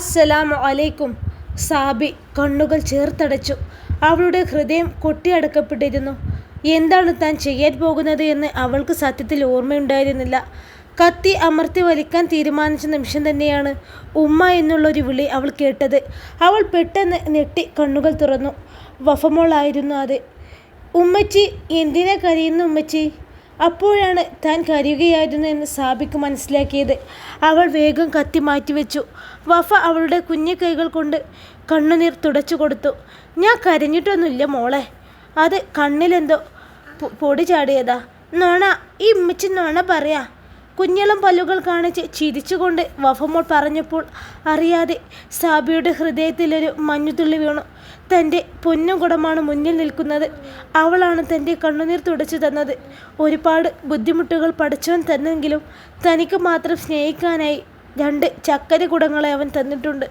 അസ്സലാമു അലൈക്കും. സാബി കണ്ണുകൾ ചേർത്തടച്ചു. അവളുടെ ഹൃദയം കൊട്ടിയടക്കപ്പെട്ടിരുന്നു. എന്താണ് താൻ ചെയ്യാൻ പോകുന്നത് എന്ന് അവൾക്ക് സത്യത്തിൽ ഓർമ്മയുണ്ടായിരുന്നില്ല. കത്തി അമർത്തി വലിക്കാൻ തീരുമാനിച്ച നിമിഷം തന്നെയാണ് ഉമ്മ എന്നുള്ളൊരു വിളി അവൾ കേട്ടത്. അവൾ പെട്ടെന്ന് ഞെട്ടി കണ്ണുകൾ തുറന്നു. വഫമോളായിരുന്നു അത്. ഉമ്മച്ചി എന്തിനാ കരയുന്നു ഉമ്മച്ചി? അപ്പോഴാണ് താൻ കരയുകയായിരുന്നു എന്ന് സാബിക്ക് മനസ്സിലാക്കിയത്. അവൾ വേഗം കത്തി മാറ്റിവെച്ചു വഫ അവളുടെ കുഞ്ഞു കൈകൾ കൊണ്ട് കണ്ണുനീർ തുടച്ചു കൊടുത്തു. ഞാൻ കരഞ്ഞിട്ടൊന്നുമില്ല മോളെ. അത് കണ്ണിലെന്തോ പൊടി ചാടിയതാ. നോണ ഈ ഉമ്മച്ചി നോണ പറയാ. കുഞ്ഞളം പല്ലുകൾ കാണിച്ച് ചിരിച്ചുകൊണ്ട് വഫമോൾ പറഞ്ഞപ്പോൾ അറിയാതെ സാബിയുടെ ഹൃദയത്തിലൊരു മഞ്ഞുതുള്ളി വീണു. തന്റെ പൊന്നുകുടമാണ് മുന്നിൽ നിൽക്കുന്നത്. അവളാണ് തന്റെ കണ്ണുനീർ തുടച്ചു തന്നത്. ഒരുപാട് ബുദ്ധിമുട്ടുകൾ പഠിച്ചവൻ തന്നെങ്കിലും തനിക്ക് മാത്രം സ്നേഹിക്കാനായി രണ്ട് ചക്കര കുടങ്ങളെ അവൻ തന്നിട്ടുണ്ട്.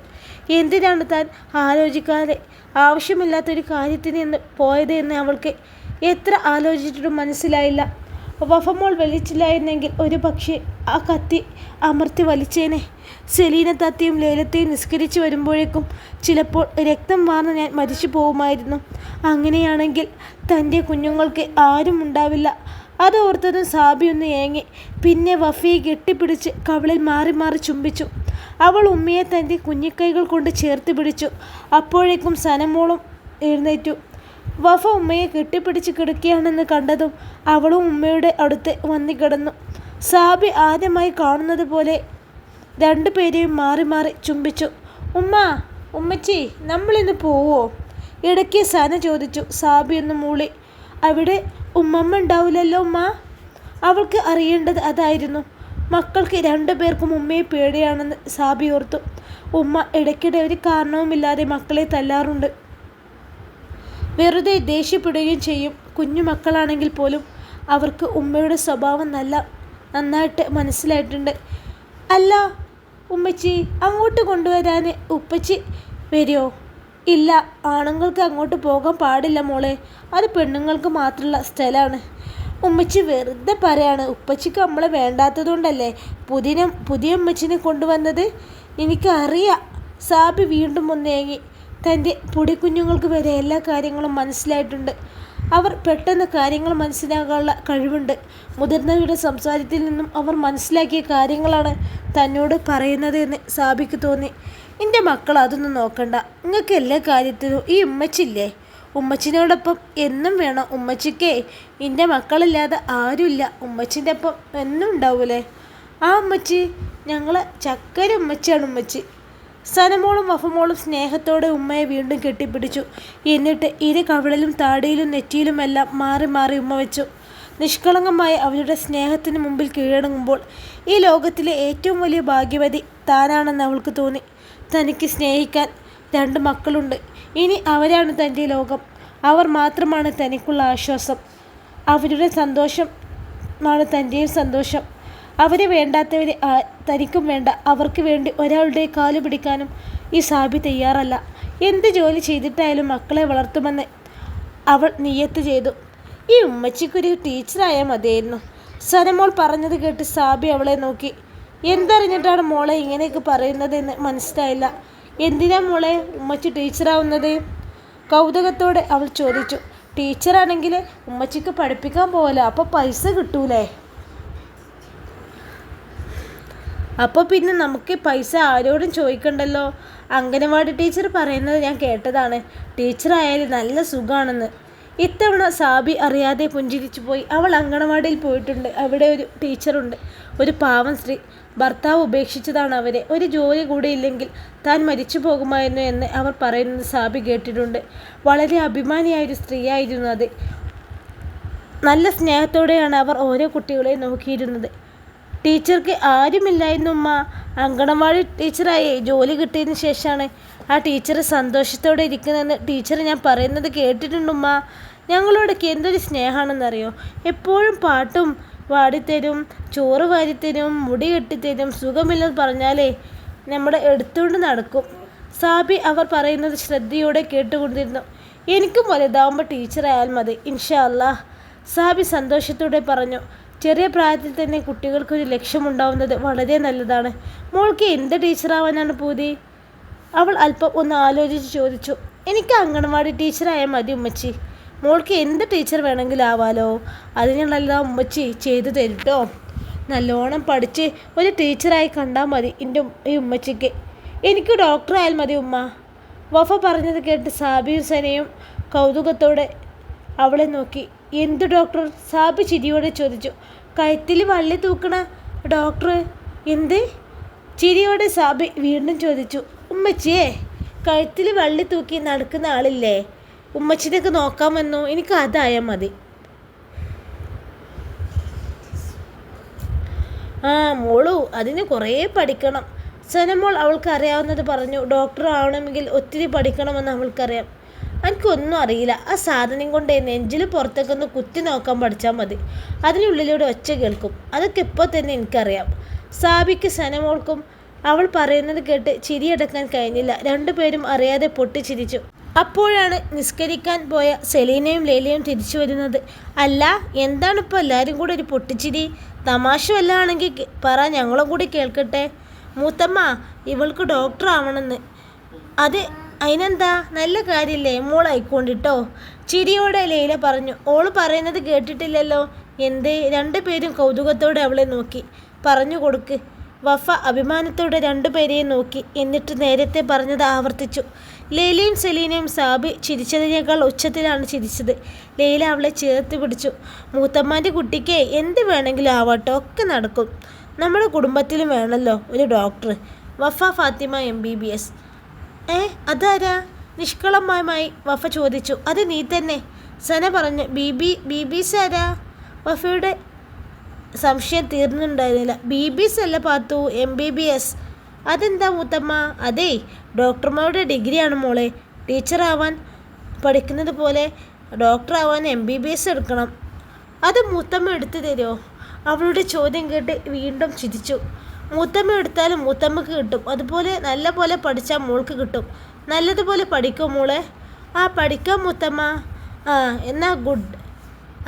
എന്തിനാണ് താൻ ആലോചിക്കാതെ ആവശ്യമില്ലാത്തൊരു കാര്യത്തിന് എന്ന് പോയത് എന്ന് അവൾക്ക് എത്ര ആലോചിച്ചിട്ടും മനസ്സിലായില്ല. വഫമോൾ വലിച്ചില്ലായിരുന്നെങ്കിൽ ഒരു പക്ഷേ ആ കത്തി അമർത്തി വലിച്ചേനെ. സെലീന തത്തിയും ലേലത്തെയും നിസ്കരിച്ചു വരുമ്പോഴേക്കും ചിലപ്പോൾ രക്തം വാർന്ന് ഞാൻ മരിച്ചു പോകുമായിരുന്നു. അങ്ങനെയാണെങ്കിൽ തന്റെ കുഞ്ഞുങ്ങൾക്ക് ആരും ഉണ്ടാവില്ല. അതോർത്തതും സാബി ഒന്ന് ഏങ്ങി പിന്നെ വഫിയെ കെട്ടിപ്പിടിച്ച് കവളിൽ മാറി മാറി ചുംബിച്ചു. അവൾ ഉമ്മയെ തന്റെ കുഞ്ഞിക്കൈകൾ കൊണ്ട് ചേർത്ത് പിടിച്ചു. അപ്പോഴേക്കും സനമോളും എഴുന്നേറ്റു. വഫ ഉമ്മയെ കെട്ടിപ്പിടിച്ച് കിടക്കുകയാണെന്ന് കണ്ടതും അവളും ഉമ്മയുടെ അടുത്ത് വന്നു കിടന്നു. സാബി ആദ്യമായി കാണുന്നത് പോലെ രണ്ടുപേരെയും മാറി മാറി ചുംബിച്ചു. ഉമ്മ ഉമ്മച്ചി നമ്മളിന്ന് പോവോ? ഇടയ്ക്ക് സന ചോദിച്ചു സാബി ഒന്ന് മൂളി. അവിടെ ഉമ്മമ്മ ഉണ്ടാവില്ലല്ലോ ഉമ്മ? അവൾക്ക് അറിയേണ്ടത് അതായിരുന്നു. മക്കൾക്ക് രണ്ടുപേർക്കും ഉമ്മയെ പേടിയാണെന്ന് സാബി ഓർത്തു. ഉമ്മ ഇടയ്ക്കിടെ ഒരു കാരണവുമില്ലാതെ മക്കളെ തല്ലാറുണ്ട്. വെറുതെ ദേഷ്യപ്പെടുകയും ചെയ്യും. കുഞ്ഞു മക്കളാണെങ്കിൽ പോലും അവർക്ക് ഉമ്മയുടെ സ്വഭാവം നല്ല നന്നായിട്ട് മനസ്സിലായിട്ടുണ്ട്. അല്ല ഉമ്മച്ചി അങ്ങോട്ട് കൊണ്ടുവരാൻ ഉപ്പച്ചി വരുമോ ഇല്ല ആണുങ്ങൾക്ക് അങ്ങോട്ട് പോകാൻ പാടില്ല മോളെ. അത് പെണ്ണുങ്ങൾക്ക് മാത്രമുള്ള സ്ഥലമാണ്. ഉമ്മച്ചി വെറുതെ പറയാണ് ഉപ്പച്ചിക്ക് നമ്മളെ വേണ്ടാത്തതുകൊണ്ടല്ലേ പുതിയ പുതിയ ഉമ്മച്ചിനെ കൊണ്ടുവന്നത്? എനിക്കറിയാം സാബി വീണ്ടും ഒന്നേങ്ങി തന്റെ പൊടിക്കുഞ്ഞുങ്ങൾക്ക് വരെ എല്ലാ കാര്യങ്ങളും മനസ്സിലായിട്ടുണ്ട്. അവർ പെട്ടെന്ന് കാര്യങ്ങൾ മനസ്സിലാക്കാനുള്ള കഴിവുണ്ട്. മുതിർന്നവരുടെ സംസാരത്തിൽ നിന്നും അവർ മനസ്സിലാക്കിയ കാര്യങ്ങളാണ് തന്നോട് പറയുന്നത് എന്ന് സാബിക്ക് തോന്നി. എന്റെ മക്കൾ അതൊന്നും നോക്കണ്ട. നിങ്ങൾക്ക് എല്ലാ കാര്യത്തിലും ഈ ഉമ്മച്ചില്ലേ? ഉമ്മച്ചിനോടൊപ്പം എന്നും വേണം. ഉമ്മച്ചിക്കേ എന്റെ മക്കളില്ലാതെ ആരുമില്ല. ഉമ്മച്ചിന്റെ ഒപ്പം എന്നും ഉണ്ടാവൂലേ? ആ ഉമ്മച്ചി ഞങ്ങൾ ചക്കര ഉമ്മച്ചിയാണ് ഉമ്മച്ചി. സനമോളും വഫമോളും സ്നേഹത്തോടെ ഉമ്മയെ വീണ്ടും കെട്ടിപ്പിടിച്ചു. എന്നിട്ട് ഇരു കവിളിലും താടിയിലും നെറ്റിയിലുമെല്ലാം മാറി മാറി ഉമ്മ വെച്ചു. നിഷ്കളങ്കമായി അവരുടെ സ്നേഹത്തിന് മുമ്പിൽ കീഴടങ്ങുമ്പോൾ ഈ ലോകത്തിലെ ഏറ്റവും വലിയ ഭാഗ്യവതി താനാണെന്ന് അവൾക്ക് തോന്നി. തനിക്ക് സ്നേഹിക്കാൻ രണ്ട് മക്കളുണ്ട്. ഇനി അവരാണ് തന്റെ ലോകം. അവർ മാത്രമാണ് തനിക്കുള്ള ആശ്വാസം. അവരുടെ സന്തോഷമാണ് തന്റെയും സന്തോഷം. അവരെ വേണ്ടാത്തവരെ തനിക്കും വേണ്ട. അവർക്ക് വേണ്ടി ഒരാളുടെ കാലു പിടിക്കാനും ഈ സാബി തയ്യാറല്ല. എന്ത് ജോലി ചെയ്തിട്ടായാലും മക്കളെ വളർത്തുമെന്ന് അവൾ നിയത്ത് ചെയ്തു. ഈ ഉമ്മച്ചിക്കൊരു ടീച്ചറായാൽ മതിയായിരുന്നു. സനമോൾ പറഞ്ഞത് കേട്ട് സാബി അവളെ നോക്കി. എന്തറിഞ്ഞിട്ടാണ് മോളെ ഇങ്ങനെയൊക്കെ പറയുന്നതെന്ന് മനസ്സിലായില്ല. എന്തിനാ മോളെ ഉമ്മച്ചി ടീച്ചറാവുന്നത്? കൗതുകത്തോടെ അവൾ ചോദിച്ചു. ടീച്ചറാണെങ്കിൽ ഉമ്മച്ചിക്ക് പഠിപ്പിക്കാൻ പോകല അപ്പോൾ പൈസ കിട്ടൂലേ? അപ്പോൾ പിന്നെ നമുക്ക് പൈസ ആരോടും ചോദിക്കണ്ടല്ലോ? അംഗനവാടി ടീച്ചർ പറയുന്നത് ഞാൻ കേട്ടതാണ്. ടീച്ചറായാലും നല്ല സുഖമാണെന്ന് ഇത്തവണ സാബി അറിയാതെ പുഞ്ചിരിച്ചു പോയി. അവൾ അങ്കണവാടിയിൽ പോയിട്ടുണ്ട്. അവിടെ ഒരു ടീച്ചറുണ്ട്. ഒരു പാവം സ്ത്രീ. ഭർത്താവ് ഉപേക്ഷിച്ചതാണ് അവരെ. ഒരു ജോലി കൂടി ഇല്ലെങ്കിൽ താൻ മരിച്ചു പോകുമായിരുന്നു എന്ന് അവർ പറയുന്നത് സാബി കേട്ടിട്ടുണ്ട്. വളരെ അഭിമാനിയായ ഒരു സ്ത്രീയായിരുന്നു അത്. നല്ല സ്നേഹത്തോടെയാണ് അവർ ഓരോ കുട്ടികളെയും നോക്കിയിരുന്നത്. ടീച്ചർക്ക് ആരുമില്ലായിരുന്നു ഉമ്മ. അങ്കണവാടി ടീച്ചറായി. ജോലി കിട്ടിയതിന് ശേഷമാണ് ആ ടീച്ചർ സന്തോഷത്തോടെ ഇരിക്കുന്നതെന്ന് ടീച്ചർ ഞാൻ പറയുന്നത് കേട്ടിട്ടുണ്ട് ഉമ്മ. ഞങ്ങളോടൊക്കെ എന്തൊരു സ്നേഹമാണെന്നറിയോ? എപ്പോഴും പാട്ടും പാടിത്തരും ചോറ് വാരിത്തരും മുടി കെട്ടിത്തരും സുഖമില്ലെന്ന് പറഞ്ഞാലേ നമ്മുടെ എടുത്തുകൊണ്ട് നടക്കും. സാബി അവർ പറയുന്നത് ശ്രദ്ധയോടെ കേട്ടുകൊണ്ടിരുന്നു. എനിക്കും വലുതാവുമ്പോൾ ടീച്ചറായാൽ മതി. ഇൻഷാ സാബി സന്തോഷത്തോടെ പറഞ്ഞു. ചെറിയ പ്രായത്തിൽ തന്നെ കുട്ടികൾക്കൊരു ലക്ഷ്യമുണ്ടാവുന്നത് വളരെ നല്ലതാണ്. മോൾക്ക് എന്ത് ടീച്ചറാവാനാണ് പൂതി? അവൾ അല്പം ഒന്ന് ആലോചിച്ച് ചോദിച്ചു. എനിക്ക് അംഗൻവാടി ടീച്ചറായാൽ മതി ഉമ്മച്ചി. മോൾക്ക് എന്ത് ടീച്ചർ വേണമെങ്കിലാവാലോ അതിനുള്ളതെല്ലാം ഉമ്മച്ചി ചെയ്തു തരുട്ടോ. നല്ലോണം പഠിച്ച് ഒരു ടീച്ചറായി കണ്ടാൽ മതി എന്റെ ഈ ഉമ്മച്ചിക്ക്. എനിക്ക് ഡോക്ടറായാൽ മതി ഉമ്മ. വഫ പറഞ്ഞത് കേട്ട് സാബിയും സനയും കൗതുകത്തോടെ അവളെ നോക്കി. എന്ത് ഡോക്ടർ സാബ് ചിരിയോടെ ചോദിച്ചു. കഴുത്തിൽ വള്ളി തൂക്കണ ഡോക്ടർ? എന്ത്? ചിരിയോടെ സാബ് വീണ്ടും ചോദിച്ചു. ഉമ്മച്ചിയെ കഴുത്തിൽ വള്ളി തൂക്കി നടക്കുന്ന ആളില്ലേ? ഉമ്മച്ചിനൊക്കെ നോക്കാമെന്നോ എനിക്ക് അതായാൽ മതി. ആ മോളു അതിന് കുറേ പഠിക്കണം. സനമോൾ അവൾക്ക് അറിയാവുന്നത് പറഞ്ഞു ഡോക്ടർ ആവണമെങ്കിൽ ഒത്തിരി പഠിക്കണമെന്ന് അവൾക്കറിയാം. എനിക്കൊന്നും അറിയില്ല. ആ സാധനം കൊണ്ട് നെഞ്ചിൽ പുറത്തേക്കൊന്ന് കുത്തി നോക്കാൻ പഠിച്ചാൽ മതി. അതിനുള്ളിലൂടെ ഒച്ച കേൾക്കും. അതൊക്കെ ഇപ്പോൾ തന്നെ എനിക്കറിയാം. സാബിക്ക് സനമോൾക്കും അവൾ പറയുന്നത് കേട്ട് ചിരിയടക്കാൻ കഴിഞ്ഞില്ല. രണ്ടുപേരും അറിയാതെ പൊട്ടിച്ചിരിച്ചു. അപ്പോഴാണ് നിസ്കരിക്കാൻ പോയ സെലീനയും ലൈലയും തിരിച്ചു വരുന്നത്. അല്ല എന്താണ് ഇപ്പോൾ എല്ലാവരും കൂടെ ഒരു പൊട്ടിച്ചിരി? തമാശ വല്ലതാണെങ്കിൽ പറ ഞങ്ങളും കൂടി കേൾക്കട്ടെ. മൂത്തമ്മ ഇവൾക്ക് ഡോക്ടർ ആവണമെന്ന്. അത് അതിനെന്താ? നല്ല കാര്യമില്ലേ മോളായിക്കൊണ്ടിട്ടോ? ചിരിയോടെ ലൈല പറഞ്ഞു ഓൾ പറയുന്നത് കേട്ടിട്ടില്ലല്ലോ. എന്തേ? രണ്ടുപേരും കൗതുകത്തോടെ അവളെ നോക്കി. പറഞ്ഞു കൊടുക്ക്. വഫ അഭിമാനത്തോടെ രണ്ടുപേരെയും നോക്കി. എന്നിട്ട് നേരത്തെ പറഞ്ഞത് ആവർത്തിച്ചു. ലൈലയും സെലീനയും സാബി ചിരിച്ചതിനേക്കാൾ ഉച്ചത്തിലാണ് ചിരിച്ചത്. ലൈല അവളെ ചേർത്ത് പിടിച്ചു. മൂത്തമ്മാന്റെ കുട്ടിക്ക് എന്ത് വേണമെങ്കിലും ആവാട്ടോ ഒക്കെ നടക്കും. നമ്മുടെ കുടുംബത്തിലും വേണമല്ലോ ഒരു doctor. Wafa Fathima M B B S. ഏ അതാരാ? നിഷ്കളങ്കമായി വഫ ചോദിച്ചു. അത് നീ തന്നെ. സന പറഞ്ഞു ബി ബി ബി ബി സാരാ വഫയുടെ സംശയം തീർന്നുണ്ടായിരുന്നില്ല ബി ബി അല്ല Pathu M B B S. അതെന്താ മൂത്തമ്മ? അതേ ഡോക്ടർമാരുടെ ഡിഗ്രിയാണ് മോളെ. ടീച്ചറാവാൻ പഠിക്കുന്നത് പോലെ ഡോക്ടറാവാൻ എം ബി ബി എസ് എടുക്കണം. അത് മൂത്തമ്മ എടുത്തു തരുമോ? അവളുടെ ചോദ്യം കേട്ട് വീണ്ടും ചിരിച്ചു. മൂത്തമ്മ എടുത്താലും മുത്തമ്മക്ക് കിട്ടും. അതുപോലെ നല്ല പോലെ പഠിച്ചാൽ മോൾക്ക് കിട്ടും. നല്ലതുപോലെ പഠിക്കും മോളെ? ആ പഠിക്കാം മുത്തമ്മ? ആ എന്നാ ഗുഡ്.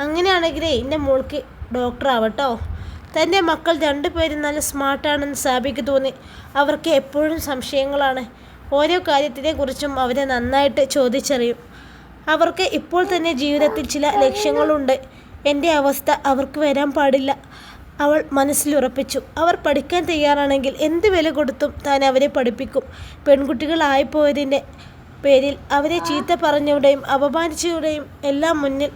അങ്ങനെയാണെങ്കിലേ എന്റെ മോൾക്ക് ഡോക്ടർ ആവട്ടോ. തന്റെ മക്കൾ രണ്ടുപേരും നല്ല സ്മാർട്ടാണെന്ന് സാബിക്ക് തോന്നി. അവർക്ക് എപ്പോഴും സംശയങ്ങളാണ്. ഓരോ കാര്യത്തിനെക്കുറിച്ചും അവരെ നന്നായിട്ട് ചോദിച്ചറിയും. അവർക്ക് ഇപ്പോൾ തന്നെ ജീവിതത്തിൽ ചില ലക്ഷ്യങ്ങളുണ്ട്. എന്റെ അവസ്ഥ അവർക്ക് വരാൻ പാടില്ല. അവൾ മനസ്സിലുറപ്പിച്ചു. അവർ പഠിക്കാൻ തയ്യാറാണെങ്കിൽ എന്ത് വില കൊടുത്തും താൻ അവരെ പഠിപ്പിക്കും. പെൺകുട്ടികളായിപ്പോയതിന്റെ പേരിൽ അവരെ ചീത്ത പറഞ്ഞവരുടെയും അപമാനിച്ചവരുടെയും എല്ലാം മുന്നിൽ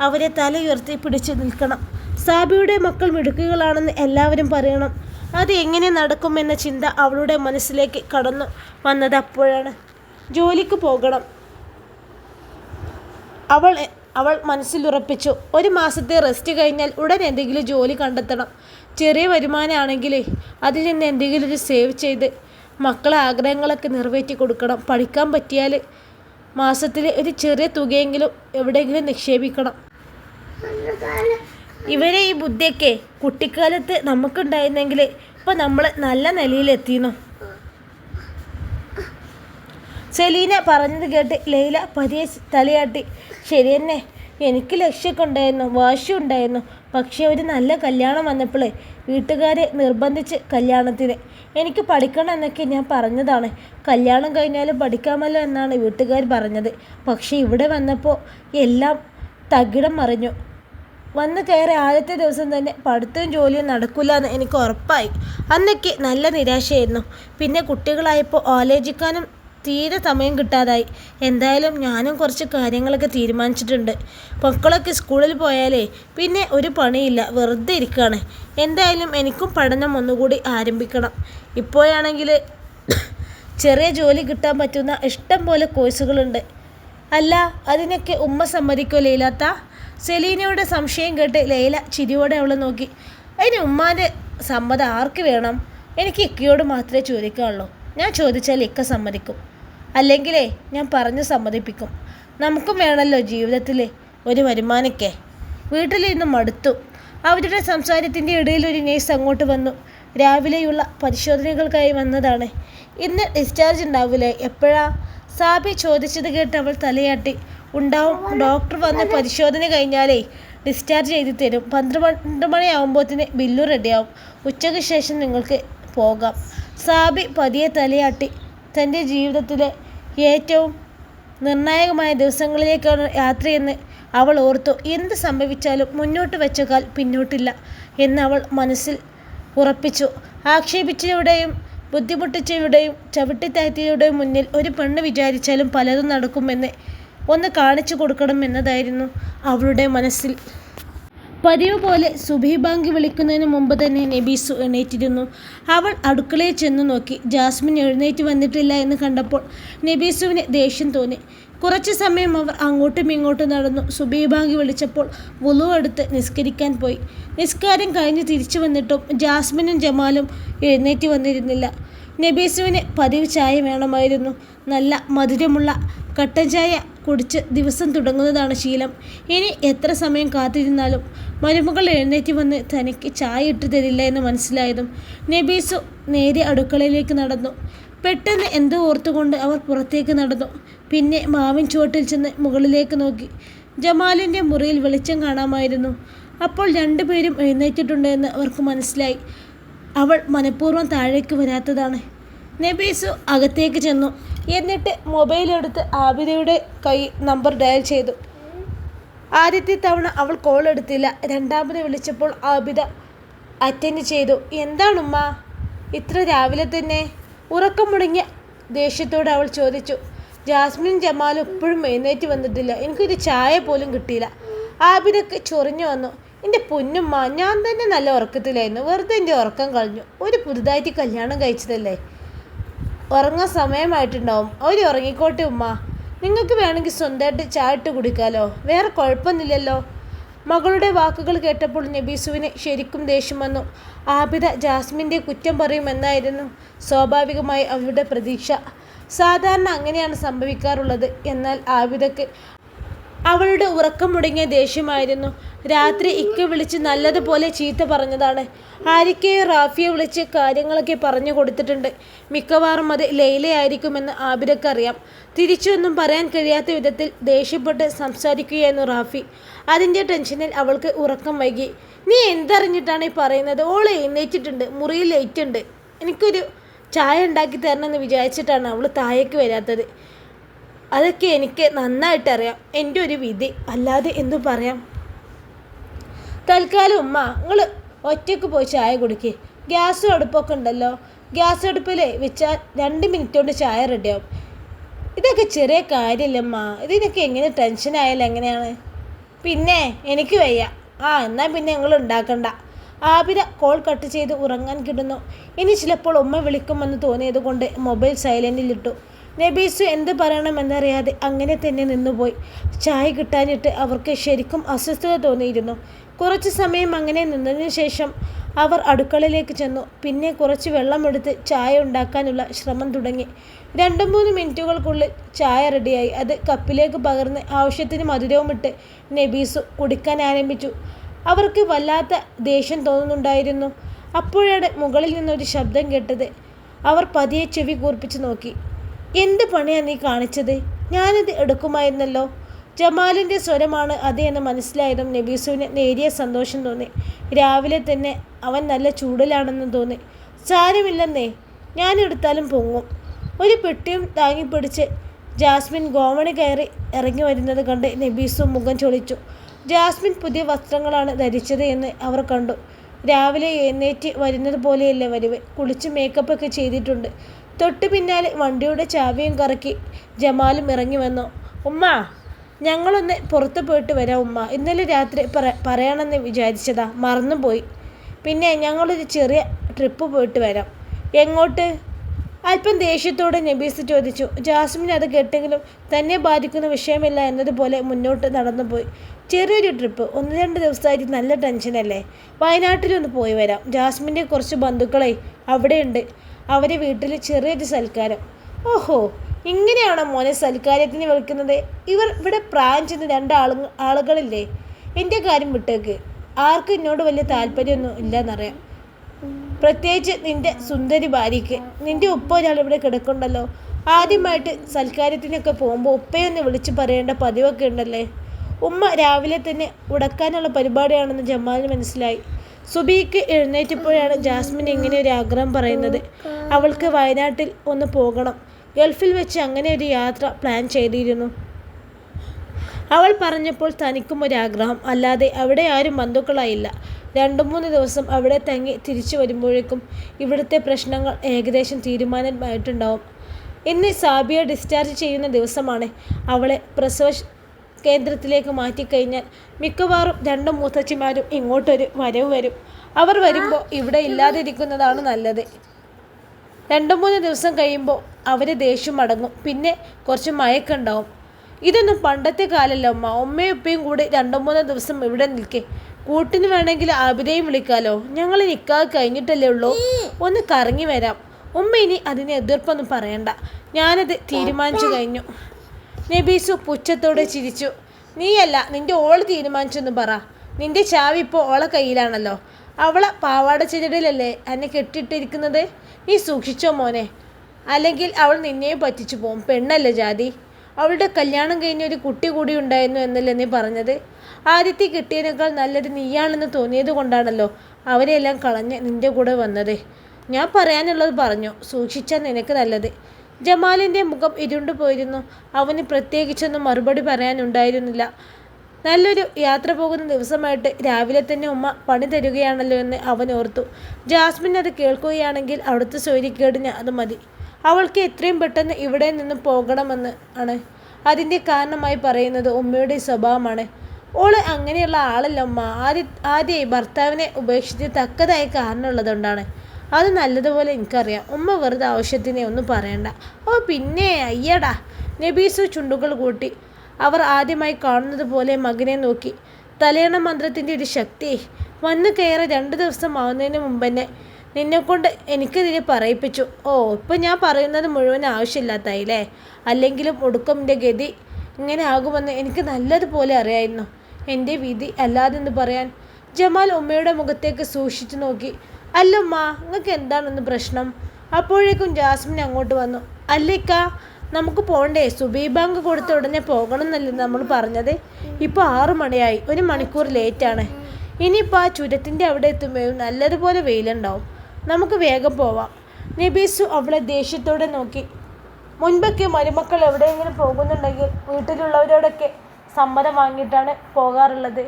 അവരെ തലയുയർത്തി പിടിച്ചു നിൽക്കണം. സാബിയുടെ മക്കൾ മിടുക്കുകളാണെന്ന് എല്ലാവരും പറയണം. അത് എങ്ങനെ നടക്കുമെന്ന ചിന്ത അവളുടെ മനസ്സിലേക്ക് കടന്നു വന്നത് അപ്പോഴാണ്. ജോലിക്ക് പോകണം. അവൾ അവൾ മനസ്സിലുറപ്പിച്ചു ഒരു മാസത്തെ റെസ്റ്റ് കഴിഞ്ഞാൽ ഉടൻ എന്തെങ്കിലും ജോലി കണ്ടെത്തണം. ചെറിയ വരുമാനമാണെങ്കിലേ അതിൽ നിന്ന് എന്തെങ്കിലും ഒരു സേവ് ചെയ്ത് മക്കളെ ആഗ്രഹങ്ങളൊക്കെ നിറവേറ്റി കൊടുക്കണം. പഠിക്കാൻ പറ്റിയാൽ മാസത്തിൽ ഒരു ചെറിയ തുകയെങ്കിലും എവിടെയെങ്കിലും നിക്ഷേപിക്കണം. ഇവരെ ഈ ബുദ്ധിയൊക്കെ കുട്ടിക്കാലത്ത് നമുക്കുണ്ടായിരുന്നെങ്കിൽ ഇപ്പം നമ്മൾ നല്ല നിലയിലെത്തിയിരുന്നു സെലീന പറഞ്ഞത് കേട്ട് ലൈല പതിയെ തലയാട്ടി. ശരി തന്നെ എനിക്ക് ലക്ഷ്യമൊക്കെ ഉണ്ടായിരുന്നു വാശി ഉണ്ടായിരുന്നു പക്ഷേ ഒരു നല്ല കല്യാണം വന്നപ്പോൾ വീട്ടുകാരെ നിർബന്ധിച്ച് കല്യാണത്തിന്. എനിക്ക് പഠിക്കണം എന്നൊക്കെ ഞാൻ പറഞ്ഞതാണ്. കല്യാണം കഴിഞ്ഞാലും പഠിക്കാമല്ലോ എന്നാണ് വീട്ടുകാർ പറഞ്ഞത്. പക്ഷേ ഇവിടെ വന്നപ്പോൾ എല്ലാം തകിടം മറിഞ്ഞു. വന്ന് കയറി ആദ്യത്തെ ദിവസം തന്നെ പഠിത്തവും ജോലിയും നടക്കില്ല എന്ന് എനിക്ക് ഉറപ്പായി. അന്നൊക്കെ നല്ല നിരാശയായിരുന്നു. പിന്നെ കുട്ടികളായപ്പോൾ ആലോചിക്കാനും തീരെ സമയം കിട്ടാതായി. എന്തായാലും ഞാനും കുറച്ച് കാര്യങ്ങളൊക്കെ തീരുമാനിച്ചിട്ടുണ്ട്. മക്കളൊക്കെ സ്കൂളിൽ പോയാലേ പിന്നെ ഒരു പണിയില്ല വെറുതെ ഇരിക്കുകയാണ് എന്തായാലും എനിക്കും പഠനം ഒന്നുകൂടി ആരംഭിക്കണം. ഇപ്പോഴാണെങ്കിൽ ചെറിയ ജോലി കിട്ടാൻ പറ്റുന്ന ഇഷ്ടം പോലെ കോഴ്സുകളുണ്ട്. അല്ല അതിനൊക്കെ ഉമ്മ സമ്മതിക്കോ ലൈലാത്ത? സെലീനയുടെ സംശയം കേട്ട് ലൈല ചിരിയോടെ അവളെ നോക്കി. അതിന് ഉമ്മാന്റെ സമ്മതം ആർക്ക് വേണം? എനിക്ക് ഇക്കയോട് മാത്രമേ ചോദിക്കാനുള്ളൂ ഞാൻ ചോദിച്ചാൽ ഇക്ക സമ്മതിക്കും. അല്ലെങ്കിലേ ഞാൻ പറഞ്ഞു സമ്മതിപ്പിക്കും. നമുക്കും വേണമല്ലോ ജീവിതത്തിൽ ഒരു വരുമാനമൊക്കെ വീട്ടിലിരുന്ന് മടുത്തു. അവരുടെ സംസാരത്തിന്റെ ഇടയിൽ ഒരു നേഴ്സ് അങ്ങോട്ട് വന്നു. രാവിലെയുള്ള പരിശോധനകൾക്കായി വന്നതാണ്. ഇന്ന് ഡിസ്ചാർജ് ഉണ്ടാവില്ലേ എപ്പോഴാ? സാബി ചോദിച്ചത് കേട്ട് അവൾ തലയാട്ടി. ഉണ്ടാവും ഡോക്ടർ വന്ന് പരിശോധന കഴിഞ്ഞാലേ ഡിസ്ചാർജ് ചെയ്ത് തരും. പന്ത്രണ്ട് മണിയാകുമ്പോഴത്തേന് ബില്ലു റെഡിയാവും ഉച്ചയ്ക്ക് ശേഷം നിങ്ങൾക്ക് പോകാം. സാബി പതിയെ തലയാട്ടി. തന്റെ ജീവിതത്തിലെ ഏറ്റവും നിർണായകമായ ദിവസങ്ങളിലേക്കാണ് യാത്രയെന്ന് അവൾ ഓർത്തു. എന്ത് സംഭവിച്ചാലും മുന്നോട്ട് വെച്ചാൽ പിന്നോട്ടില്ല എന്ന് അവൾ മനസ്സിൽ ഉറപ്പിച്ചു. ആക്ഷേപിച്ചവരുടെയും ബുദ്ധിമുട്ടിച്ചവരുടെയും ചവിട്ടിത്താഴ്ത്തിയവരുടെയും മുന്നിൽ ഒരു പെണ്ണ് വിചാരിച്ചാലും പലതും നടക്കുമെന്ന് ഒന്ന് കാണിച്ചു കൊടുക്കണം എന്നതായിരുന്നു അവളുടെ മനസ്സിൽ. പതിവ് പോലെ സുബഹി ബാങ്ക് വിളിക്കുന്നതിന് മുമ്പ് തന്നെ നബീസു എണീറ്റിരുന്നു. അവൾ അടുക്കളയിൽ ചെന്ന് നോക്കി. ജാസ്മിൻ എഴുന്നേറ്റ് വന്നിട്ടില്ല എന്ന് കണ്ടപ്പോൾ നബീസുവിന് ദേഷ്യം തോന്നി. കുറച്ച് സമയം അവർ അങ്ങോട്ടും ഇങ്ങോട്ടും നടന്നു. സുബഹി ബാങ്ക് വിളിച്ചപ്പോൾ വുളു എടുത്ത് നിസ്കരിക്കാൻ പോയി. നിസ്കാരം കഴിഞ്ഞ് തിരിച്ചു വന്നിട്ടും ജാസ്മിനും ജമാലും എഴുന്നേറ്റ് വന്നിരുന്നില്ല. നബീസുവിന് പതിവ് ചായ വേണമായിരുന്നു. നല്ല മധുരമുള്ള കട്ടൻ ചായ കുടിച്ച് ദിവസം തുടങ്ങുന്നതാണ് ശീലം. ഇനി എത്ര സമയം കാത്തിരുന്നാലും മരുമകൾ എഴുന്നേറ്റ് വന്ന് തനിക്ക് ചായ ഇട്ട് തരില്ല എന്ന് മനസ്സിലായതും നബീസു നേരെ അടുക്കളയിലേക്ക് നടന്നു. പെട്ടെന്ന് എന്തോ ഓർത്തുകൊണ്ട് അവർ പുറത്തേക്ക് നടന്നു. പിന്നെ മാവിൻ ചുവട്ടിൽ ചെന്ന് മുകളിലേക്ക് നോക്കി. ജമാലിന്റെ മുറിയിൽ വെളിച്ചം കാണാമായിരുന്നു. അപ്പോൾ രണ്ടുപേരും എഴുന്നേറ്റിട്ടുണ്ട് എന്ന് അവർക്ക് മനസ്സിലായി. അവൾ മനഃപൂർവം താഴേക്ക് വരാത്തതാണ്. നബീസു അകത്തേക്ക് ചെന്നു. എന്നിട്ട് മൊബൈലെടുത്ത് ആബിദയുടെ കൈ നമ്പർ ഡയൽ ചെയ്തു. ആദ്യത്തെ തവണ അവൾ കോൾ എടുത്തില്ല. രണ്ടാമത് വിളിച്ചപ്പോൾ ആബിദ അറ്റൻഡ് ചെയ്തു. എന്താണുമ്മ? ഇത്ര രാവിലെ തന്നെ? ഉറക്കം മുടങ്ങിയ ദേഷ്യത്തോട് അവൾ ചോദിച്ചു. ജാസ്മിൻ ജമാൽ ഇപ്പോഴും എഴുന്നേറ്റ് വന്നിട്ടില്ല. എനിക്കൊരു ചായ പോലും കിട്ടിയില്ല. ആബിദക്ക് ചൊറിഞ്ഞു വന്നു. എന്റെ പൊന്നുമ്മ ഞാൻ തന്നെ നല്ല ഉറക്കത്തിലായിരുന്നു. വെറുതെ എന്റെ ഉറക്കം കളഞ്ഞു. ഒരു പുതുതായിട്ട് കല്യാണം കഴിച്ചതല്ലേ? ഉറങ്ങാൻ സമയമായിട്ടുണ്ടാവും. അവർ ഉറങ്ങിക്കോട്ടെ ഉമ്മ. നിങ്ങൾക്ക് വേണമെങ്കിൽ സ്വന്തമായിട്ട് ചായട്ട് കുടിക്കാലോ. വേറെ കുഴപ്പമൊന്നുമില്ലല്ലോ. മകളുടെ വാക്കുകൾ കേട്ടപ്പോൾ നബീസുവിന് ശരിക്കും ദേഷ്യം വന്നു. ആബിദ ജാസ്മിന്റെ കുറ്റം പറയുമെന്നായിരുന്നു സ്വാഭാവികമായി അവരുടെ പ്രതീക്ഷ. സാധാരണ അങ്ങനെയാണ് സംഭവിക്കാറുള്ളത്. എന്നാൽ ആബിദക്ക് അവളുടെ ഉറക്കം മുടങ്ങിയ ദേഷ്യമായിരുന്നു. രാത്രി ഇക്ക വിളിച്ച് നല്ലതുപോലെ ചീത്ത പറഞ്ഞതാണ്. ആരിക്കയോ റാഫിയെ വിളിച്ച് കാര്യങ്ങളൊക്കെ പറഞ്ഞു കൊടുത്തിട്ടുണ്ട്. മിക്കവാറും അത് ലൈലയായിരിക്കുമെന്ന് ആബിരക്കറിയാം. തിരിച്ചൊന്നും പറയാൻ കഴിയാത്ത വിധത്തിൽ ദേഷ്യപ്പെട്ട് സംസാരിക്കുകയായിരുന്നു റാഫി. അതിന്റെ ടെൻഷനിൽ അവൾക്ക് ഉറക്കം വൈകി. നീ എന്തറിഞ്ഞിട്ടാണ് ഈ പറയുന്നത്? ഓൾ എഴുന്നേറ്റിട്ടുണ്ട്. മുറിയിൽ ലൈറ്റ് ഉണ്ട് എനിക്കൊരു ചായ ഉണ്ടാക്കി തരണമെന്ന് വിചാരിച്ചിട്ടാണ് അവൾ താഴേക്ക് വരാത്തത്. അതൊക്കെ എനിക്ക് നന്നായിട്ടറിയാം. എന്റെ ഒരു വിധി. അല്ലാതെ എന്തു പറയാം? തൽക്കാലം ഉമ്മ നിങ്ങൾ ഒറ്റയ്ക്ക് പോയി ചായ കുടിക്ക്. ഗ്യാസ് അടുപ്പൊക്കെ ഉണ്ടല്ലോ. ഗ്യാസ് അടുപ്പിൽ വെച്ചാൽ രണ്ട് മിനിറ്റ് കൊണ്ട് ചായ റെഡിയാവും ഇതൊക്കെ ചെറിയ കാര്യമില്ലമ്മ ഇതിനൊക്കെ എങ്ങനെ ടെൻഷൻ ആയാലും എങ്ങനെയാണ്? പിന്നെ എനിക്ക് വയ്യ. ആ എന്നാൽ പിന്നെ നിങ്ങൾ ഉണ്ടാക്കണ്ട. ആബിര കോൾ കട്ട് ചെയ്ത് ഉറങ്ങാൻ കിടുന്നു. ഇനി ചിലപ്പോൾ ഉമ്മ വിളിക്കുമെന്ന് തോന്നിയത് കൊണ്ട് മൊബൈൽ സൈലന്റിലിട്ടു നബീസു എന്ത് പറയണമെന്നറിയാതെ അങ്ങനെ തന്നെ നിന്നുപോയി. ചായ കിട്ടാനിട്ട് അവർക്ക് ശരിക്കും അസ്വസ്ഥത തോന്നിയിരുന്നു. കുറച്ച് സമയം അങ്ങനെ നിന്നതിന് ശേഷം അവർ അടുക്കളയിലേക്ക് ചെന്നു. പിന്നെ കുറച്ച് വെള്ളമെടുത്ത് ചായ ഉണ്ടാക്കാനുള്ള ശ്രമം തുടങ്ങി. രണ്ട് മൂന്ന് മിനിറ്റുകൾക്കുള്ളിൽ ചായ റെഡിയായി. അത് കപ്പിലേക്ക് പകർന്ന് ആവശ്യത്തിന് മധുരവും ഇട്ട് നബീസു കുടിക്കാൻ ആരംഭിച്ചു. അവർക്ക് വല്ലാത്ത ദേഷ്യം തോന്നുന്നുണ്ടായിരുന്നു. അപ്പോഴാണ് മുകളിൽ നിന്നൊരു ശബ്ദം കേട്ടത്. അവർ പതിയെ ചെവി കൂർപ്പിച്ച് നോക്കി. എന്ത് പണിയാണ് നീ കാണിച്ചത്? ഞാനിത് എടുക്കുമായിരുന്നല്ലോ. ജമാലിന്റെ സ്വരമാണ് അത് എന്ന് മനസ്സിലായതും നബീസുവിന് നേരിയ സന്തോഷം തോന്നി. രാവിലെ തന്നെ അവൻ നല്ല ചൂടിലാണെന്ന് തോന്നി. സാരമില്ലെന്നേ ഞാനെടുത്താലും പൊങ്ങും. ഒരു പെട്ടിയും താങ്ങിപ്പിടിച്ച് ജാസ്മിൻ ഗോവണി കയറി ഇറങ്ങി വരുന്നത് കണ്ട് നബീസു മുഖം ചൊളിച്ചു. ജാസ്മിൻ പുതിയ വസ്ത്രങ്ങളാണ് ധരിച്ചത് എന്ന് അവർ കണ്ടു. രാവിലെ എഴുന്നേറ്റ് വരുന്നത് പോലെയല്ല വരവ്? കുളിച്ച് മേക്കപ്പൊക്കെ ചെയ്തിട്ടുണ്ട്. തൊട്ടു പിന്നാലെ വണ്ടിയുടെ ചാവിയും കറക്കി ജമാലും ഇറങ്ങി വന്നു. ഉമ്മ ഞങ്ങളൊന്ന് പുറത്ത് പോയിട്ട് വരാം ഉമ്മ. ഇന്നലെ രാത്രി പറ പറയണമെന്ന് വിചാരിച്ചതാ. മറന്നുപോയി പിന്നെ ഞങ്ങളൊരു ചെറിയ ട്രിപ്പ് പോയിട്ട് വരാം. എങ്ങോട്ട്? അല്പം ദേഷ്യത്തോടെ നബീസ് ചോദിച്ചു. ജാസ്മിൻ അത് കേട്ടെങ്കിലും തന്നെ ബാധിക്കുന്ന വിഷയമില്ല എന്നതുപോലെ മുന്നോട്ട് നടന്നുപോയി ചെറിയൊരു ട്രിപ്പ് ഒന്ന് രണ്ട് ദിവസമായിട്ട് നല്ല ടെൻഷനല്ലേ? വയനാട്ടിലൊന്ന് പോയി വരാം. ജാസ്മിന്റെ കുറച്ച് ബന്ധുക്കളെ അവിടെയുണ്ട്. അവരെ വീട്ടിൽ ചെറിയൊരു സൽക്കാരം. ഓഹോ ഇങ്ങനെയാണോ മോനെ സൽക്കാരത്തിന് വിളിക്കുന്നത് ഇവർ ഇവിടെ പ്രായം ചെന്ന് രണ്ട് ആളു ആളുകളില്ലേ? എന്റെ കാര്യം വിട്ടേക്ക്. ആർക്കും എന്നോട് വലിയ താല്പര്യമൊന്നും ഇല്ലെന്നറിയാം. പ്രത്യേകിച്ച് നിന്റെ സുന്ദരി ഭാര്യയ്ക്ക്. നിന്റെ ഉപ്പ ഒരാൾ ഇവിടെ കിടക്കുന്നുണ്ടല്ലോ. ആദ്യമായിട്ട് സൽക്കാരത്തിനൊക്കെ പോകുമ്പോൾ ഉപ്പയൊന്ന് വിളിച്ച് പറയേണ്ട പതിവൊക്കെ ഉണ്ടല്ലേ? ഉമ്മ രാവിലെ തന്നെ ഉടക്കാനുള്ള പരിപാടിയാണെന്ന് ജമാലിന് മനസ്സിലായി. സുബിക്ക് എഴുന്നേറ്റപ്പോഴാണ് ജാസ്മിൻ ഇങ്ങനെ ഒരു ആഗ്രഹം പറയുന്നത്. അവൾക്ക് വയനാട്ടിൽ ഒന്ന് പോകണം. ഗൾഫിൽ വെച്ച് അങ്ങനെ ഒരു യാത്ര പ്ലാൻ ചെയ്തിരുന്നു. അവൾ പറഞ്ഞപ്പോൾ തനിക്കും ആഗ്രഹം. അല്ലാതെ അവിടെ ആരും ബന്ധുക്കളായില്ല. രണ്ടു മൂന്ന് ദിവസം അവിടെ തങ്ങി തിരിച്ചു വരുമ്പോഴേക്കും ഇവിടുത്തെ പ്രശ്നങ്ങൾ ഏകദേശം തീരുമാനമായിട്ടുണ്ടാവും. ഇന്ന് സാബിയ ഡിസ്ചാർജ് ചെയ്യുന്ന ദിവസമാണ്. അവളെ പ്രസവ കേന്ദ്രത്തിലേക്ക് മാറ്റിക്കഴിഞ്ഞാൽ മിക്കവാറും രണ്ടും മൂത്തച്ഛിമാരും ഇങ്ങോട്ടൊരു വരവ് വരും. അവർ വരുമ്പോൾ ഇവിടെ ഇല്ലാതിരിക്കുന്നതാണ് നല്ലത്. രണ്ടു മൂന്ന് ദിവസം കഴിയുമ്പോൾ അവർ ദേഷ്യം അടങ്ങും പിന്നെ കുറച്ച് മയക്കുണ്ടാവും ഇതൊന്നും പണ്ടത്തെ കാലല്ല ഉമ്മ. ഉമ്മയും ഉപ്പയും കൂടി രണ്ടു മൂന്ന് ദിവസം ഇവിടെ നിൽക്കേ. കൂട്ടിന് വേണമെങ്കിൽ ആബിതയും വിളിക്കാലോ. ഞങ്ങൾ നിൽക്കാതെ കഴിഞ്ഞിട്ടല്ലേ ഉള്ളൂ. ഒന്ന് കറങ്ങി വരാം. ഉമ്മ ഇനി അതിനെ എതിർപ്പൊന്നും പറയണ്ട. ഞാനത് തീരുമാനിച്ചു കഴിഞ്ഞു. നബീസു പുച്ഛത്തോടെ ചിരിച്ചു. നീയല്ല നിന്റെ ഓൾ തീരുമാനിച്ചൊന്നും പറ. നിന്റെ ചാവി ഇപ്പോൾ ഓളെ കയ്യിലാണല്ലോ. അവളെ പാവാട ചെടിയിലല്ലേ എന്നെ കെട്ടിട്ടിരിക്കുന്നത് നീ സൂക്ഷിച്ചോ മോനെ. അല്ലെങ്കിൽ അവൾ നിന്നെയും പറ്റിച്ചു പോകും പെണ്ണല്ലേ ജാതി. അവളുടെ കല്യാണം കഴിഞ്ഞ ഒരു കുട്ടി കൂടി ഉണ്ടായിരുന്നു എന്നല്ലേ നീ പറഞ്ഞത്? ആദ്യത്തെ കിട്ടിയതിനേക്കാൾ നല്ലത് നീയാണെന്ന് തോന്നിയത് കൊണ്ടാണല്ലോ അവരെയെല്ലാം കളഞ്ഞ് നിന്റെ കൂടെ വന്നത്. ഞാൻ പറയാനുള്ളത് പറഞ്ഞു. സൂക്ഷിച്ചാൽ നിനക്ക് നല്ലത്. ജമാലിന്റെ മുഖം ഇരുണ്ടു പോയിരുന്നു. അവന് പ്രത്യേകിച്ചൊന്നും മറുപടി പറയാനുണ്ടായിരുന്നില്ല. നല്ലൊരു യാത്ര പോകുന്ന ദിവസമായിട്ട് രാവിലെ തന്നെ ഉമ്മ പണി തരികയാണല്ലോ എന്ന് അവൻ ഓർത്തു. ജാസ്മിൻ അത് കേൾക്കുകയാണെങ്കിൽ അവിടുത്തെ സൗര്യക്കേടിന് അത് മതി. അവൾക്ക് എത്രയും പെട്ടെന്ന് ഇവിടെ നിന്ന് പോകണമെന്ന് ആണ്. അതിന്റെ കാരണമായി പറയുന്നത് ഉമ്മയുടെ സ്വഭാവമാണ്. ഓൾ അങ്ങനെയുള്ള ആളല്ല ഉമ്മ. ആദ്യ ആദ്യമായി ഭർത്താവിനെ ഉപേക്ഷിച്ച് തക്കതായ കാരണമുള്ളതുകൊണ്ടാണ്. അത് നല്ലതുപോലെ എനിക്കറിയാം. ഉമ്മ വെറുതെ ആവശ്യത്തിനെ ഒന്നും പറയണ്ട. ഓ പിന്നെ അയ്യടാ. നബീസു ചുണ്ടുകൾ കൂട്ടി. അവർ ആദ്യമായി കാണുന്നത് പോലെ മകനെ നോക്കി. തലയണ മന്ത്രത്തിന്റെ ഒരു ശക്തി. വന്നു കയറി രണ്ട് ദിവസം ആവുന്നതിന് മുമ്പ് തന്നെ നിന്നെക്കൊണ്ട് എനിക്കതിനെ പറയിപ്പിച്ചു. ഓ ഇപ്പം ഞാൻ പറയുന്നത് മുഴുവൻ ആവശ്യമില്ലാത്തായില്ലേ? അല്ലെങ്കിലും ഒടുക്കമിന്റെ ഗതി ഇങ്ങനെ ആകുമെന്ന് എനിക്ക് നല്ലതുപോലെ അറിയായിരുന്നു. എന്റെ വിധി അല്ലാതെന്ന് പറയാൻ? ജമാൽ ഉമ്മയുടെ മുഖത്തേക്ക് സൂക്ഷിച്ചു നോക്കി. അല്ലമ്മ നിങ്ങൾക്ക് എന്താണെന്ന് പ്രശ്നം? അപ്പോഴേക്കും ജാസ്മിൻ അങ്ങോട്ട് വന്നു. അല്ലേക്ക നമുക്ക് പോണ്ടേ? സുബീ ബാങ്ക് കൊടുത്ത ഉടനെ പോകണം എന്നല്ലേ നമ്മൾ പറഞ്ഞത്? ഇപ്പോൾ ആറു മണിയായി. ഒരു മണിക്കൂർ ലേറ്റാണ്. ഇനിയിപ്പോൾ ആ ചുരത്തിന്റെ അവിടെ എത്തുമ്പോഴും നല്ലതുപോലെ വെയിലുണ്ടാവും. നമുക്ക് വേഗം പോവാം. നബീസു അവളെ ദേഷ്യത്തോടെ നോക്കി. മുൻപൊക്കെ മരുമക്കൾ എവിടെയെങ്കിലും പോകുന്നുണ്ടെങ്കിൽ വീട്ടിലുള്ളവരോടൊക്കെ സമ്മതം വാങ്ങിയിട്ടാണ് പോകാറുള്ളത്.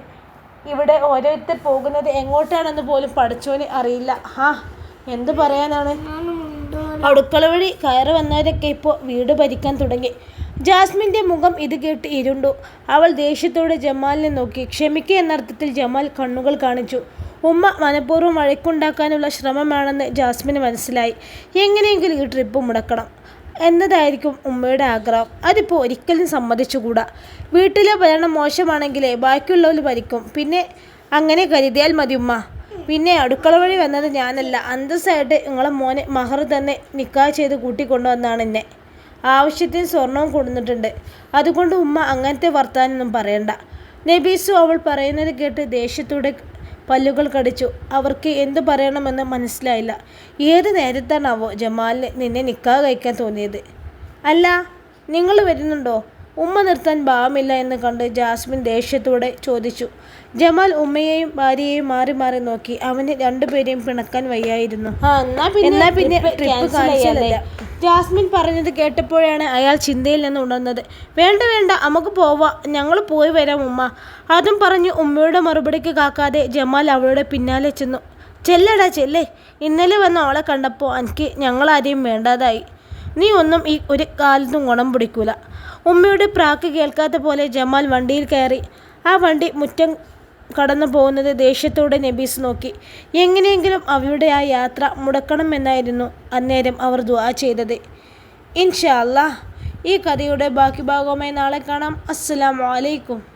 ഇവിടെ ഓരോരുത്തർ പോകുന്നത് എങ്ങോട്ടാണെന്ന് പോലും പഠിച്ചോന് അറിയില്ല. ഹാ എന്ത് പറയാനാണ്? അടുക്കള വഴി കയറി വന്നവരൊക്കെ ഇപ്പോൾ വീട് ഭരിക്കാൻ തുടങ്ങി. ജാസ്മിന്റെ മുഖം ഇത് കേട്ട് ഇരുണ്ടു. അവൾ ദേഷ്യത്തോടെ ജമാലിനെ നോക്കി. ക്ഷമിക്ക എന്നർത്ഥത്തിൽ ജമാൽ കണ്ണുകൾ കാണിച്ചു. ഉമ്മ മനഃപൂർവം വഴക്കുണ്ടാക്കാനുള്ള ശ്രമമാണെന്ന് ജാസ്മിന് മനസ്സിലായി. എങ്ങനെയെങ്കിലും ഈ ട്രിപ്പ് മുടക്കണം. എന്നതായിരിക്കും ഉമ്മയുടെ ആഗ്രഹം. അതിപ്പോൾ ഒരിക്കലും സമ്മതിച്ചുകൂടാ. വീട്ടിലെ ഭരണം മോശമാണെങ്കിലേ ബാക്കിയുള്ളവർ ഭരിക്കും. പിന്നെ അങ്ങനെ കരുതിയാൽ മതി ഉമ്മ. പിന്നെ അടുക്കള വഴി വന്നത് ഞാനല്ല. അന്തസ്സായിട്ട് നിങ്ങളെ മോനെ മഹർ തന്നെ നിക്കാ ചെയ്ത് കൂട്ടിക്കൊണ്ടുവന്നാണ് എന്നെ. ആവശ്യത്തിന് സ്വർണവും കൊടുത്തിട്ടുണ്ട്. അതുകൊണ്ട് ഉമ്മ അങ്ങനത്തെ വർത്താനൊന്നും പറയണ്ട. നബീസു അവൾ പറയുന്നത് കേട്ട് ദേഷ്യത്തോടെ പല്ലുകൾ കടിച്ചു. അവർക്ക് എന്തു പറയണമെന്ന് മനസ്സിലായില്ല. ഏത് നേരത്താണാവോ ജമാലിന് നിന്നെ നിക്കാ കഴിക്കാൻ തോന്നിയത്? അല്ല നിങ്ങൾ വരുന്നുണ്ടോ? ഉമ്മ നിർത്താൻ ഭാവമില്ല എന്ന് കണ്ട് ജാസ്മിൻ ദേഷ്യത്തോടെ ചോദിച്ചു. ജമാൽ ഉമ്മയെയും ഭാര്യയെയും മാറി മാറി നോക്കി. അവന് രണ്ടുപേരെയും പിണക്കാൻ വയ്യായിരുന്നു. എന്നാ പിന്നെ ട്രിപ്പ് കാണിച്ചതല്ല. ജാസ്മിൻ പറഞ്ഞത് കേട്ടപ്പോഴാണ് അയാൾ ചിന്തയിൽ നിന്ന് ഉണർന്നത്. വേണ്ട വേണ്ട നമുക്ക് പോവാ. ഞങ്ങൾ പോയി വരാം ഉമ്മ. അതും പറഞ്ഞു ഉമ്മയുടെ മറുപടിക്ക് കാക്കാതെ ജമാൽ അവളുടെ പിന്നാലെ ചെന്നു. ചെല്ലടാ ചെല്ലേ. ഇന്നലെ വന്ന അവളെ കണ്ടപ്പോൾ എനിക്ക് ഞങ്ങളാരെയും വേണ്ടാതായി. നീ ഒന്നും ഈ ഒരു കാലത്തും ഗുണം പിടിക്കൂല. ഉമ്മയുടെ പ്രാക്ക് കേൾക്കാത്ത പോലെ ജമാൽ വണ്ടിയിൽ കയറി. ആ വണ്ടി മുറ്റം കടന്നു പോകുന്നത് ദേഷ്യത്തോടെ നബീസ് നോക്കി. എങ്ങനെയെങ്കിലും അവരുടെ ആ യാത്ര മുടക്കണമെന്നായിരുന്നു അന്നേരം അവർ ദുആ ചെയ്തത്. ഇൻഷാ ഈ കഥയുടെ ബാക്കി ഭാഗവുമായി നാളെ കാണാം. അസ്സലാമലൈക്കും